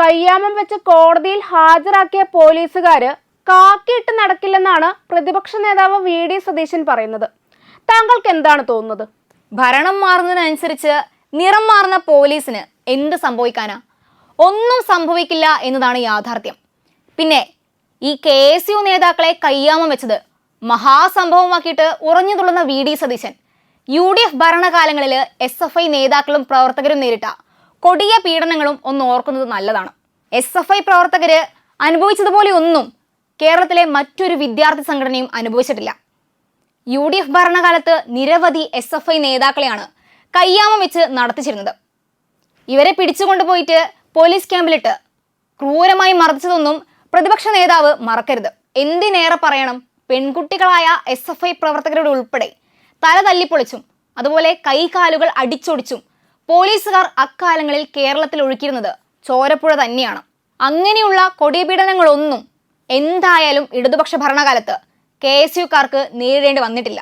കയ്യാമം വെച്ച് കോടതിയിൽ ഹാജരാക്കിയ പോലീസുകാര് കാക്കിയിട്ട് നടക്കില്ലെന്നാണ് പ്രതിപക്ഷ നേതാവ് വി ഡി സതീശൻ പറയുന്നത്. താങ്കൾക്ക് എന്താണ് തോന്നുന്നത്? ഭരണം മാറുന്നതിനനുസരിച്ച് നിറം മാറുന്ന പോലീസിന് എന്ത് സംഭവിക്കാനാ? ഒന്നും സംഭവിക്കില്ല എന്നതാണ് യാഥാർത്ഥ്യം. പിന്നെ ഈ കെ എസ് യു നേതാക്കളെ കയ്യാമം വെച്ചത് മഹാസംഭവമാക്കിയിട്ട് ഉറഞ്ഞു തുള്ളുന്ന V D Satheesan. U D F ഭരണകാലങ്ങളിൽ S F I നേതാക്കളും പ്രവർത്തകരും നേരിട്ട കൊടിയ പീഡനങ്ങളും ഒന്ന് ഓർക്കുന്നത് നല്ലതാണ്. എസ് എഫ് ഐ പ്രവർത്തകര് അനുഭവിച്ചതുപോലെ ഒന്നും കേരളത്തിലെ മറ്റൊരു വിദ്യാർത്ഥി സംഘടനയും അനുഭവിച്ചിട്ടില്ല. യു ഡി എഫ് ഭരണകാലത്ത് നിരവധി എസ് എഫ് ഐ നേതാക്കളെയാണ് കയ്യാമം വെച്ച് നടത്തിച്ചിരുന്നത്. ഇവരെ പിടിച്ചുകൊണ്ടുപോയിട്ട് പോലീസ് ക്യാമ്പിലിട്ട് ക്രൂരമായി മർദ്ദിച്ചതൊന്നും പ്രതിപക്ഷ നേതാവ് മറക്കരുത്. എന്തിനേറെ പറയണം? പെൺകുട്ടികളായ എസ് എഫ് ഐ പ്രവർത്തകരുടെ ഉൾപ്പെടെ തല തല്ലിപ്പൊളിച്ചും അതുപോലെ കൈകാലുകൾ അടിച്ചൊടിച്ചും പോലീസുകാർ അക്കാലങ്ങളിൽ കേരളത്തിൽ ഒഴുക്കിയിരുന്നത് ചോരപ്പുഴ തന്നെയാണ്. അങ്ങനെയുള്ള കൊടിപീഡനങ്ങളൊന്നും എന്തായാലും ഇടതുപക്ഷ ഭരണകാലത്ത് കെ എസ് യുക്കാർക്ക് നേരിടേണ്ടി വന്നിട്ടില്ല.